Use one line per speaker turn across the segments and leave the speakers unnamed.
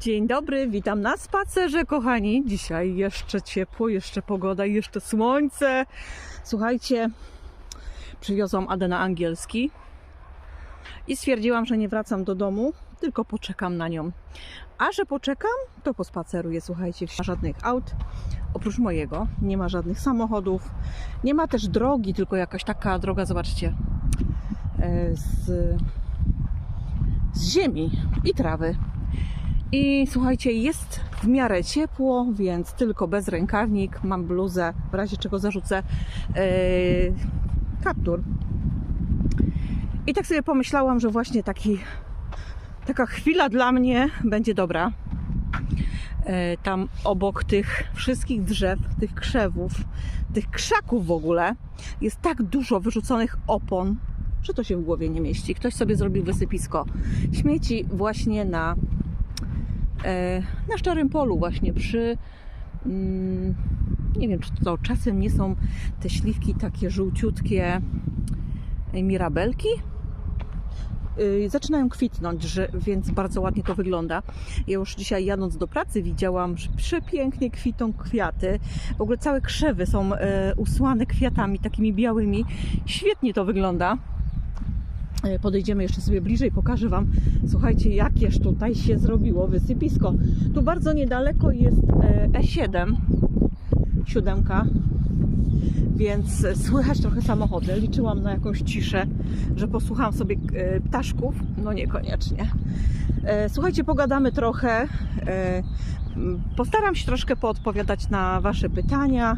Dzień dobry, witam na spacerze, kochani. Dzisiaj jeszcze ciepło, jeszcze pogoda, jeszcze słońce. Słuchajcie, przywiozłam Adę na angielski i stwierdziłam, że nie wracam do domu, tylko poczekam na nią. A że poczekam, to pospaceruję. Słuchajcie, nie ma żadnych aut oprócz mojego, nie ma żadnych samochodów, nie ma też drogi, tylko jakaś taka droga, zobaczcie, e, z, z ziemi i trawy. I słuchajcie, jest w miarę ciepło, więc tylko bez rękawnik. Mam bluzę, w razie czego zarzucę yy, kaptur. I tak sobie pomyślałam, że właśnie taki, taka chwila dla mnie będzie dobra. Yy, tam obok tych wszystkich drzew, tych krzewów, tych krzaków w ogóle jest tak dużo wyrzuconych opon, że to się w głowie nie mieści. Ktoś sobie zrobił wysypisko śmieci właśnie na na szczerym polu właśnie przy mm, nie wiem czy to czasem nie są te śliwki takie żółciutkie e, mirabelki Y, zaczynają kwitnąć, że, więc bardzo ładnie to wygląda. Ja już dzisiaj jadąc do pracy widziałam, że przepięknie kwitą kwiaty. W ogóle całe krzewy są e, usłane kwiatami takimi białymi. Świetnie to wygląda. E, Podejdziemy jeszcze sobie bliżej, pokażę Wam, słuchajcie, jakież tutaj się zrobiło wysypisko. Tu bardzo niedaleko jest e, E7, siódemka, więc e, słychać trochę samochody. Liczyłam na jakąś ciszę, że posłucham sobie e, ptaszków. No niekoniecznie. E, Słuchajcie, pogadamy trochę. E, Postaram się troszkę poodpowiadać na Wasze pytania,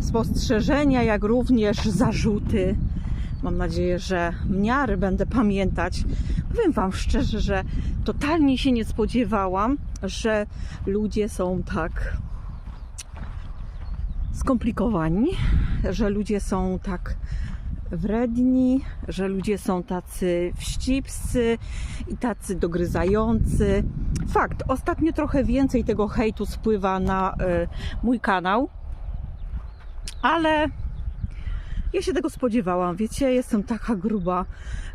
spostrzeżenia, jak również zarzuty. Mam nadzieję, że miary będę pamiętać. Powiem Wam szczerze, że totalnie się nie spodziewałam, że ludzie są tak skomplikowani, że ludzie są tak wredni, że ludzie są tacy wścibscy i tacy dogryzający. Fakt, ostatnio trochę więcej tego hejtu spływa na y, mój kanał, ale ja się tego spodziewałam. Wiecie, jestem taka gruba,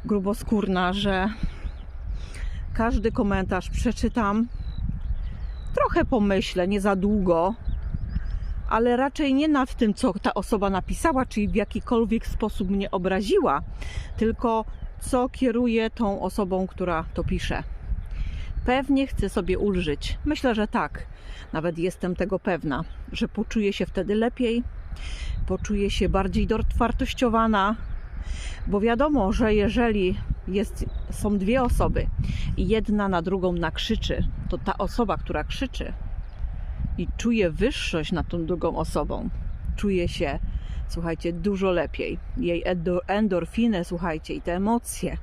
gruboskórna, że każdy komentarz przeczytam, trochę pomyślę, nie za długo, ale raczej nie nad tym, co ta osoba napisała, czyli w jakikolwiek sposób mnie obraziła, tylko co kieruje tą osobą, która to pisze. Pewnie chce sobie ulżyć. Myślę, że tak. Nawet jestem tego pewna, że poczuje się wtedy lepiej, poczuje się bardziej dowartościowana, bo wiadomo, że jeżeli jest, są dwie osoby i jedna na drugą nakrzyczy, to ta osoba, która krzyczy i czuje wyższość nad tą drugą osobą, czuje się, słuchajcie, dużo lepiej. Jej endo- endorfiny, słuchajcie, i te emocje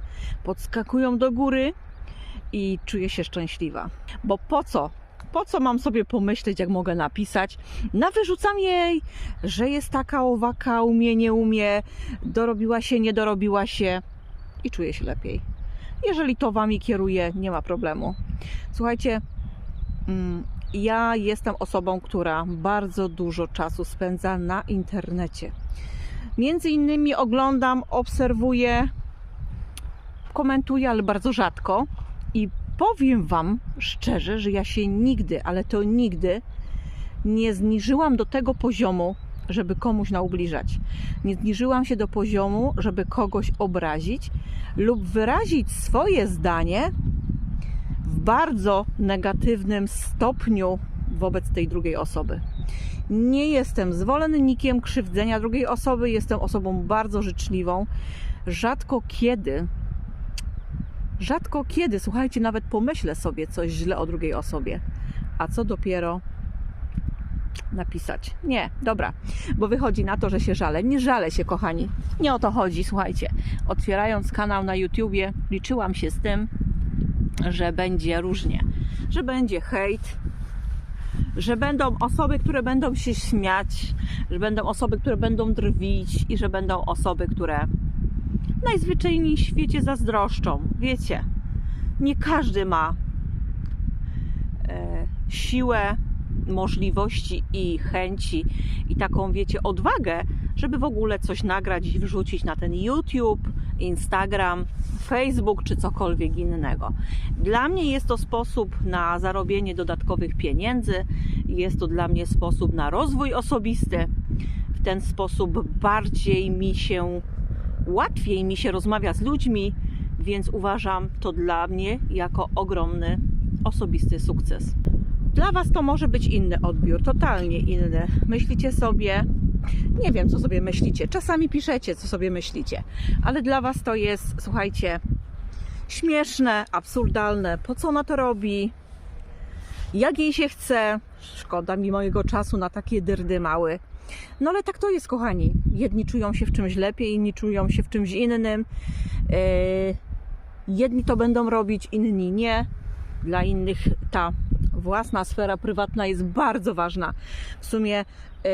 podskakują do góry i czuje się szczęśliwa. Bo po co? Po co mam sobie pomyśleć, jak mogę napisać? Na wyrzucam jej, że jest taka owaka, umie, nie umie, dorobiła się, nie dorobiła się i czuje się lepiej. Jeżeli to wami kieruje, nie ma problemu. Słuchajcie, mm, ja jestem osobą, która bardzo dużo czasu spędza na internecie. Między innymi oglądam, obserwuję, komentuję, ale bardzo rzadko. I powiem Wam szczerze, że ja się nigdy, ale to nigdy nie zniżyłam do tego poziomu, żeby komuś naubliżać. Nie zniżyłam się do poziomu, żeby kogoś obrazić lub wyrazić swoje zdanie w bardzo negatywnym stopniu wobec tej drugiej osoby. Nie jestem zwolennikiem krzywdzenia drugiej osoby, jestem osobą bardzo życzliwą. Rzadko kiedy, rzadko kiedy, słuchajcie, nawet pomyślę sobie coś źle o drugiej osobie. A co dopiero napisać? Nie, dobra, bo wychodzi na to, że się żalę. Nie żalę się, kochani. Nie o to chodzi, słuchajcie. Otwierając kanał na YouTubie, liczyłam się z tym, że będzie różnie, że będzie hejt, że będą osoby, które będą się śmiać, że będą osoby, które będą drwić i że będą osoby, które najzwyczajniej w świecie zazdroszczą. Wiecie, nie każdy ma e, siłę, możliwości i chęci i taką, wiecie, odwagę, żeby w ogóle coś nagrać i wrzucić na ten YouTube, Instagram, Facebook czy cokolwiek innego. Dla mnie jest to sposób na zarobienie dodatkowych pieniędzy, jest to dla mnie sposób na rozwój osobisty. W ten sposób bardziej mi się, łatwiej mi się rozmawia z ludźmi, więc uważam to dla mnie jako ogromny osobisty sukces. Dla Was to może być inny odbiór, totalnie inny. Myślicie sobie, nie wiem co sobie myślicie, czasami piszecie co sobie myślicie, ale dla Was to jest, słuchajcie, śmieszne, absurdalne. Po co ona to robi? Jak jej się chce? Szkoda mi mojego czasu na takie dyrdy mały. No ale tak to jest, kochani. Jedni czują się w czymś lepiej, inni czują się w czymś innym. Yy, jedni to będą robić, inni nie. Dla innych ta własna sfera prywatna jest bardzo ważna. W sumie yy,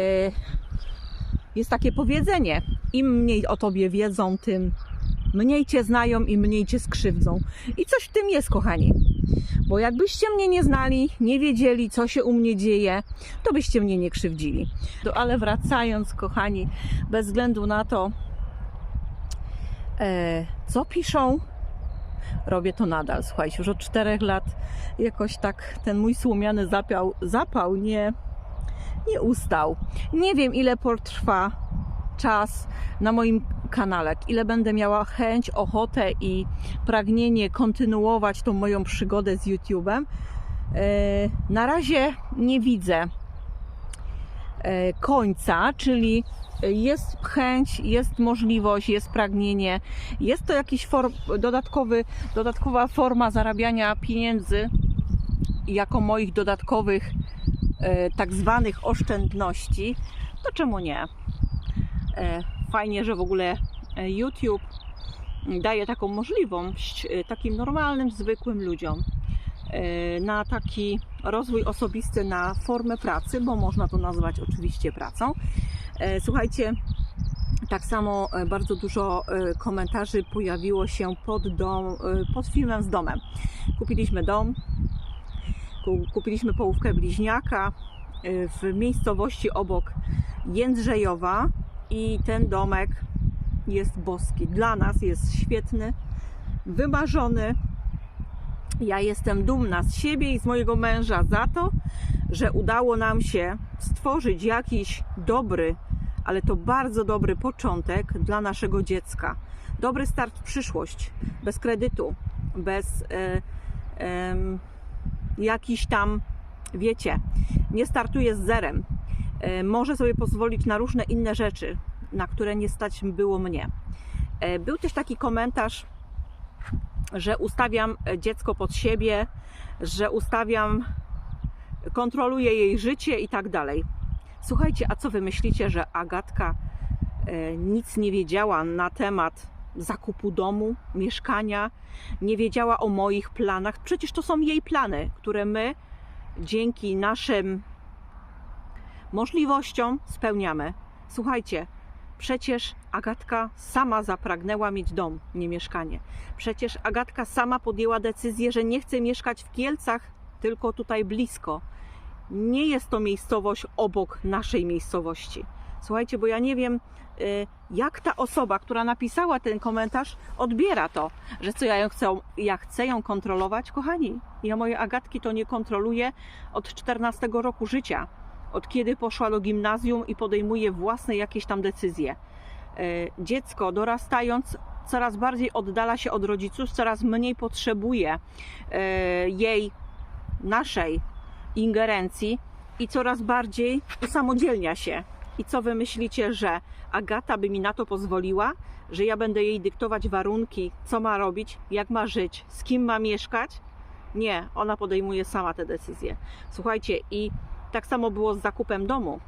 jest takie powiedzenie: im mniej o tobie wiedzą, tym mniej cię znają i mniej cię skrzywdzą. I coś w tym jest, kochani. Bo jakbyście mnie nie znali, nie wiedzieli, co się u mnie dzieje, to byście mnie nie krzywdzili. Ale wracając, kochani, bez względu na to, e, co piszą, robię to nadal. Słuchajcie, już od czterech lat jakoś tak ten mój słomiany zapał, zapał nie, nie ustał. Nie wiem, ile potrwa czas na moim kanale, ile będę miała chęć, ochotę i pragnienie kontynuować tą moją przygodę z YouTube'em. E, Na razie nie widzę e, końca, czyli jest chęć, jest możliwość, jest pragnienie, jest to jakiś form, dodatkowy, dodatkowa forma zarabiania pieniędzy jako moich dodatkowych e, tak zwanych oszczędności, to czemu nie? E, Fajnie, że w ogóle e, YouTube daje taką możliwość e, takim normalnym, zwykłym ludziom na taki rozwój osobisty, na formę pracy, bo można to nazwać oczywiście pracą. Słuchajcie, tak samo bardzo dużo komentarzy pojawiło się pod, dom, pod filmem z domem. Kupiliśmy dom, ku- kupiliśmy połówkę bliźniaka w miejscowości obok Jędrzejowa i ten domek jest boski. Dla nas jest świetny, wymarzony. Ja jestem dumna z siebie i z mojego męża za to, że udało nam się stworzyć jakiś dobry, ale to bardzo dobry początek dla naszego dziecka. Dobry start w przyszłość, bez kredytu, bez e, jakiś tam, wiecie, nie startuje z zerem. E, może sobie pozwolić na różne inne rzeczy, na które nie stać było mnie. E, Był też taki komentarz, że ustawiam dziecko pod siebie, że ustawiam, kontroluję jej życie i tak dalej. Słuchajcie, a co wy myślicie, że Agatka e, nic nie wiedziała na temat zakupu domu, mieszkania, nie wiedziała o moich planach? Przecież to są jej plany, które my dzięki naszym możliwościom spełniamy. Słuchajcie, przecież Agatka sama zapragnęła mieć dom, nie mieszkanie. Przecież Agatka sama podjęła decyzję, że nie chce mieszkać w Kielcach, tylko tutaj blisko. Nie jest to miejscowość obok naszej miejscowości. Słuchajcie, bo ja nie wiem, y, jak ta osoba, która napisała ten komentarz, odbiera to, że co ja ją chcę, ja chcę ją kontrolować. Kochani, ja moje Agatki to nie kontroluję od 14 roku życia od kiedy poszła do gimnazjum i podejmuje własne jakieś tam decyzje. E, Dziecko dorastając coraz bardziej oddala się od rodziców, coraz mniej potrzebuje e, jej, naszej ingerencji i coraz bardziej usamodzielnia się. I co wy myślicie, że Agata by mi na to pozwoliła? Że ja będę jej dyktować warunki, co ma robić, jak ma żyć, z kim ma mieszkać? Nie, ona podejmuje sama te decyzje. Słuchajcie, i tak samo było z zakupem domu.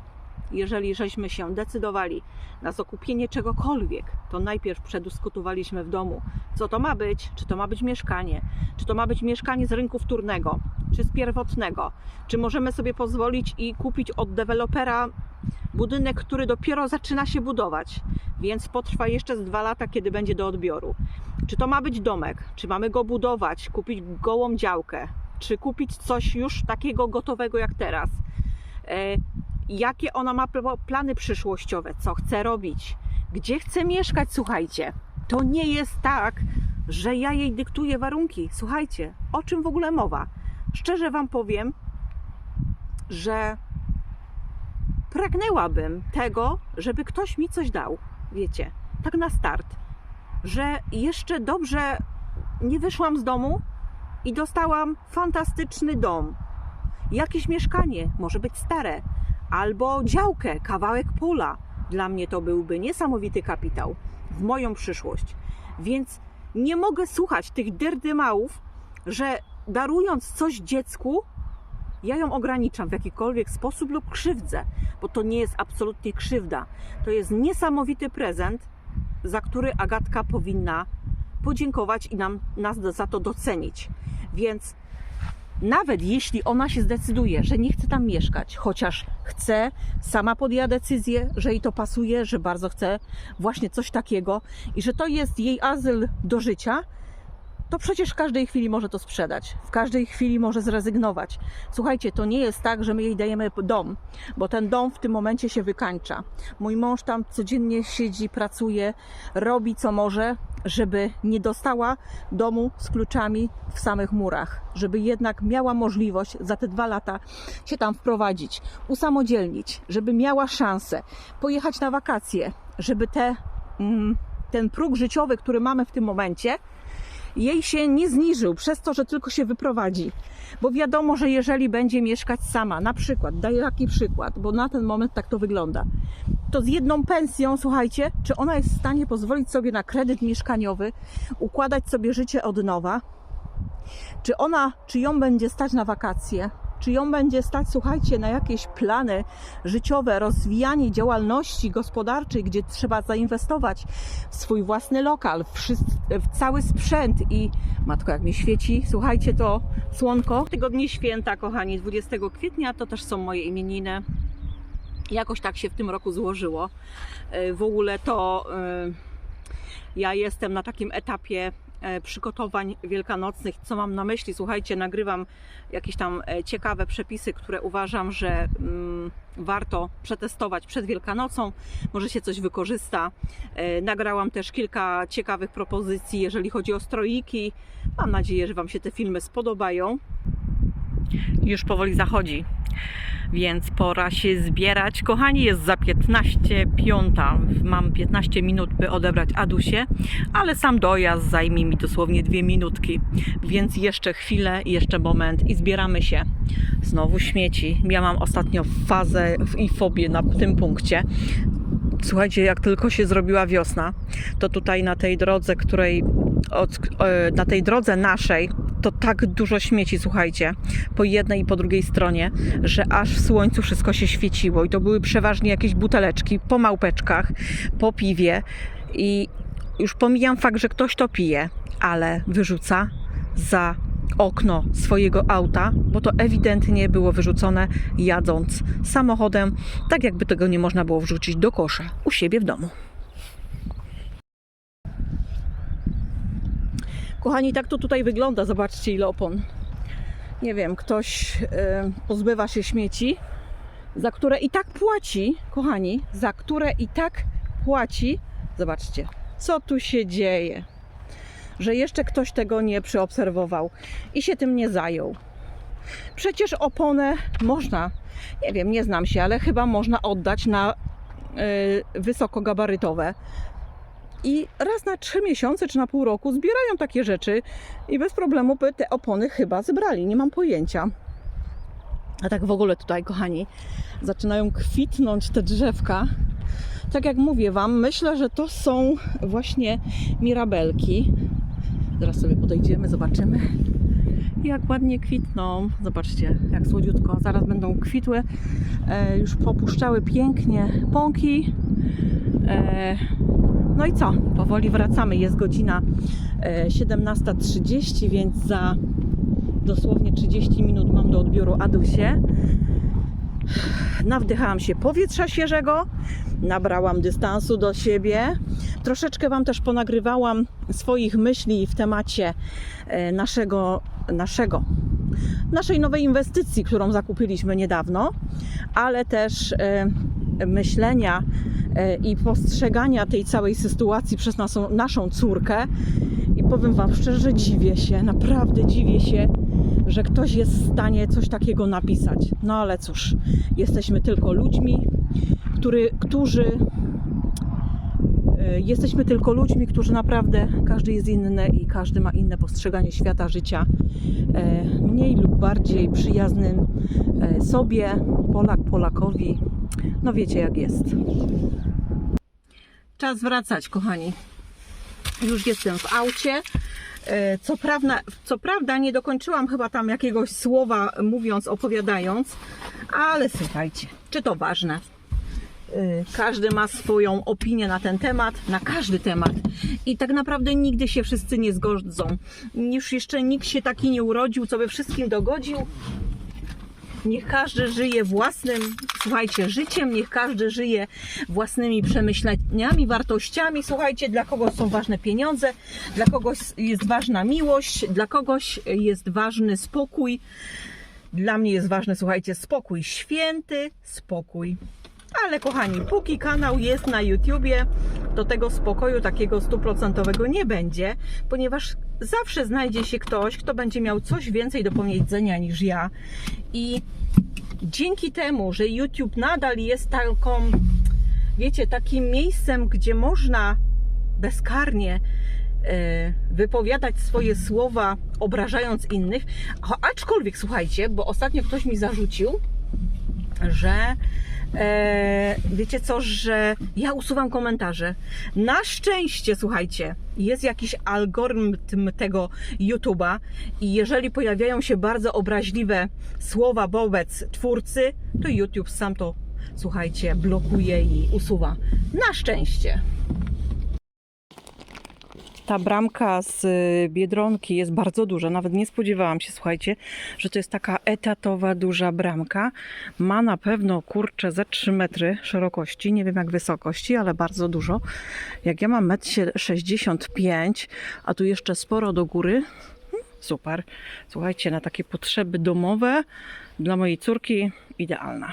Jeżeli żeśmy się decydowali na zakupienie czegokolwiek, to najpierw przedyskutowaliśmy w domu, co to ma być, czy to ma być mieszkanie, czy to ma być mieszkanie z rynku wtórnego, czy z pierwotnego, czy możemy sobie pozwolić i kupić od dewelopera budynek, który dopiero zaczyna się budować, więc potrwa jeszcze z dwa lata, kiedy będzie do odbioru. Czy to ma być domek, czy mamy go budować, kupić gołą działkę, czy kupić coś już takiego gotowego jak teraz. E, jakie ona ma pl- plany przyszłościowe, co chce robić, gdzie chce mieszkać, słuchajcie. To nie jest tak, że ja jej dyktuję warunki. Słuchajcie, o czym w ogóle mowa? Szczerze Wam powiem, że pragnęłabym tego, żeby ktoś mi coś dał. Wiecie, tak na start, że jeszcze dobrze nie wyszłam z domu i dostałam fantastyczny dom. Jakieś mieszkanie, może być stare, albo działkę, kawałek pola. Dla mnie to byłby niesamowity kapitał w moją przyszłość. Więc nie mogę słuchać tych dyrdymałów, że darując coś dziecku, ja ją ograniczam w jakikolwiek sposób lub krzywdzę, bo to nie jest absolutnie krzywda. To jest niesamowity prezent, za który Agatka powinna podziękować i nam, nas za to docenić. Więc nawet jeśli ona się zdecyduje, że nie chce tam mieszkać, chociaż chce, sama podjęła decyzję, że jej to pasuje, że bardzo chce właśnie coś takiego i że to jest jej azyl do życia, to przecież w każdej chwili może to sprzedać, w każdej chwili może zrezygnować. Słuchajcie, to nie jest tak, że my jej dajemy dom, bo ten dom w tym momencie się wykańcza. Mój mąż tam codziennie siedzi, pracuje, robi co może, żeby nie dostała domu z kluczami w samych murach, żeby jednak miała możliwość za te dwa lata się tam wprowadzić, usamodzielnić, żeby miała szansę pojechać na wakacje, żeby te, mm, ten próg życiowy, który mamy w tym momencie, jej się nie zniżył przez to, że tylko się wyprowadzi. Bo wiadomo, że jeżeli będzie mieszkać sama, na przykład, daję taki przykład, bo na ten moment tak to wygląda, to z jedną pensją, słuchajcie, czy ona jest w stanie pozwolić sobie na kredyt mieszkaniowy, układać sobie życie od nowa? Czy ona, czy ją będzie stać na wakacje? Czy ją będzie stać, słuchajcie, na jakieś plany życiowe, rozwijanie działalności gospodarczej, gdzie trzeba zainwestować w swój własny lokal, w, cały sprzęt i matko, jak mi świeci, słuchajcie, to słonko. Tygodnie święta, kochani, 20 kwietnia to też są moje imieniny. Jakoś tak się w tym roku złożyło. E, W ogóle to e, ja jestem na takim etapie przygotowań wielkanocnych. Co mam na myśli? Słuchajcie, nagrywam jakieś tam e, ciekawe przepisy, które uważam, że mm, warto przetestować przed Wielkanocą. Może się coś wykorzysta. E, Nagrałam też kilka ciekawych propozycji, jeżeli chodzi o stroiki. Mam nadzieję, że Wam się te filmy spodobają. Już powoli zachodzi, więc pora się zbierać. Kochani, jest za 15 piąta. Mam 15 minut, by odebrać Adusię, ale sam dojazd zajmie mi dosłownie dwie minutki, więc jeszcze chwilę, jeszcze moment i zbieramy się. Znowu śmieci. Ja mam ostatnio fazę i fobię na tym punkcie. Słuchajcie, jak tylko się zrobiła wiosna, to tutaj na tej drodze, której od, e, na tej drodze naszej to tak dużo śmieci, słuchajcie, po jednej i po drugiej stronie, że aż w słońcu wszystko się świeciło i to były przeważnie jakieś buteleczki po małpeczkach, po piwie i już pomijam fakt, że ktoś to pije, ale wyrzuca za okno swojego auta, bo to ewidentnie było wyrzucone jadąc samochodem, tak jakby tego nie można było wrzucić do kosza u siebie w domu. Kochani, tak to tutaj wygląda. Zobaczcie, ile opon. Nie wiem, ktoś e, pozbywa się śmieci, za które i tak płaci, kochani, za które i tak płaci. Zobaczcie, co tu się dzieje. Że jeszcze ktoś tego nie przeobserwował i się tym nie zajął. Przecież oponę można, nie wiem, nie znam się, ale chyba można oddać na y, wysokogabarytowe. I raz na trzy miesiące czy na pół roku zbierają takie rzeczy i bez problemu by te opony chyba zebrali. Nie mam pojęcia. A tak w ogóle tutaj, kochani, zaczynają kwitnąć te drzewka. Tak jak mówię Wam, myślę, że to są właśnie mirabelki. Zaraz sobie podejdziemy, zobaczymy. Jak ładnie kwitną. Zobaczcie, jak słodziutko. Zaraz będą kwitły. E, już popuszczały pięknie pąki. E, no i co? Powoli wracamy. Jest godzina e, 17.30, więc za dosłownie 30 minut mam do odbioru Adusie. Nawdychałam się powietrza świeżego, nabrałam dystansu do siebie. Troszeczkę Wam też ponagrywałam swoich myśli w temacie e, naszego, naszego, naszej nowej inwestycji, którą zakupiliśmy niedawno, ale też e, myślenia e, i postrzegania tej całej sytuacji przez naszą, naszą córkę. I powiem Wam szczerze, dziwię się, naprawdę dziwię się, że ktoś jest w stanie coś takiego napisać. No ale cóż, jesteśmy tylko ludźmi, który, którzy E, Jesteśmy tylko ludźmi, którzy naprawdę, każdy jest inny i każdy ma inne postrzeganie świata, życia, e, mniej lub bardziej przyjaznym sobie, Polak Polakowi. No wiecie jak jest. Czas wracać, kochani. Już jestem w aucie. E, Co prawda, co prawda nie dokończyłam chyba tam jakiegoś słowa mówiąc, opowiadając, ale słuchajcie, czy to ważne? Y, Każdy ma swoją opinię na ten temat, na każdy temat. I tak naprawdę nigdy się wszyscy nie zgodzą. Już jeszcze nikt się taki nie urodził, co by wszystkim dogodził. Niech każdy żyje własnym, słuchajcie, życiem, niech każdy żyje własnymi przemyśleniami, wartościami. Słuchajcie, dla kogoś są ważne pieniądze, dla kogoś jest ważna miłość, dla kogoś jest ważny spokój. Dla mnie jest ważny, słuchajcie, spokój święty, spokój. Ale kochani, póki kanał jest na YouTubie, to tego spokoju takiego stuprocentowego nie będzie, ponieważ zawsze znajdzie się ktoś, kto będzie miał coś więcej do powiedzenia niż ja. I dzięki temu, że YouTube nadal jest taką, wiecie, takim miejscem, gdzie można bezkarnie e, wypowiadać swoje słowa, obrażając innych. Aczkolwiek, słuchajcie, bo ostatnio ktoś mi zarzucił, że wiecie co, że ja usuwam komentarze. Na szczęście, słuchajcie, jest jakiś algorytm tego YouTube'a i jeżeli pojawiają się bardzo obraźliwe słowa wobec twórcy, to YouTube sam to, słuchajcie, blokuje i usuwa. Na szczęście. Ta bramka z y, Biedronki jest bardzo duża. Nawet nie spodziewałam się, słuchajcie, że to jest taka etatowa, duża bramka. Ma na pewno, kurczę, ze 3 metry szerokości. Nie wiem jak wysokości, ale bardzo dużo. Jak ja mam 1,65 m, a tu jeszcze sporo do góry. hmm, Super. Słuchajcie, na takie potrzeby domowe dla mojej córki idealna.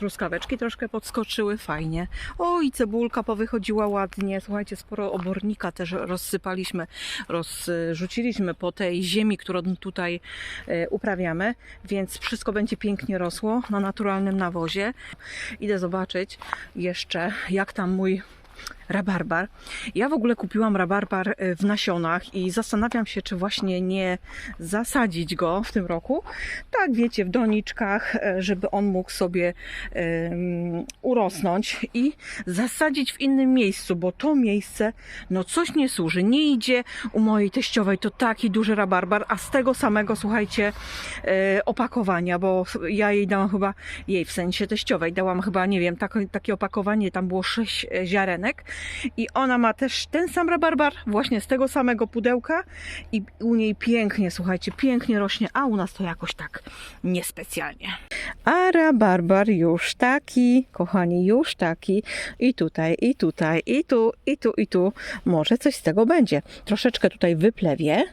Truskaweczki troszkę podskoczyły, fajnie. O, i cebulka powychodziła ładnie. Słuchajcie, sporo obornika też rozsypaliśmy, rozrzuciliśmy po tej ziemi, którą tutaj e, uprawiamy, więc wszystko będzie pięknie rosło na naturalnym nawozie. Idę zobaczyć jeszcze, jak tam mój rabarbar. Ja w ogóle kupiłam rabarbar e, w nasionach i zastanawiam się, czy właśnie nie zasadzić go w tym roku. Tak, wiecie, w doniczkach, e, żeby on mógł sobie em, urosnąć i zasadzić w innym miejscu, bo to miejsce, no coś nie służy. Nie idzie u mojej teściowej, to taki duży rabarbar, a z tego samego, słuchajcie, e, opakowania, bo ja jej dałam chyba, jej w sensie teściowej, dałam chyba, nie wiem, takie, takie opakowanie, tam było sześć ziarenek i ona ma też ten sam rabarbar, właśnie z tego samego pudełka i u niej pięknie, słuchajcie, pięknie rośnie, a u nas to jakoś tak niespecjalnie. A rabarbar już taki, kochani, już taki i tutaj, i tutaj, i tu, i tu, i tu. Może coś z tego będzie. Troszeczkę tutaj wyplewię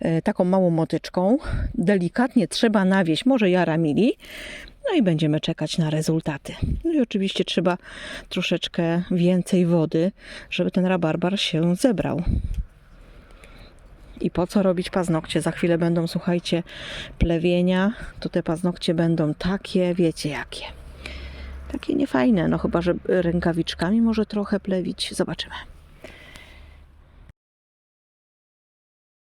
e, taką małą motyczką. Delikatnie trzeba nawieść, może jara mili. No i będziemy czekać na rezultaty. No i oczywiście trzeba troszeczkę więcej wody, żeby ten rabarbar się zebrał. I po co robić paznokcie? Za chwilę będą, słuchajcie, plewienia. To te paznokcie będą takie, wiecie jakie. Takie niefajne, no chyba, że rękawiczkami może trochę plewić. Zobaczymy.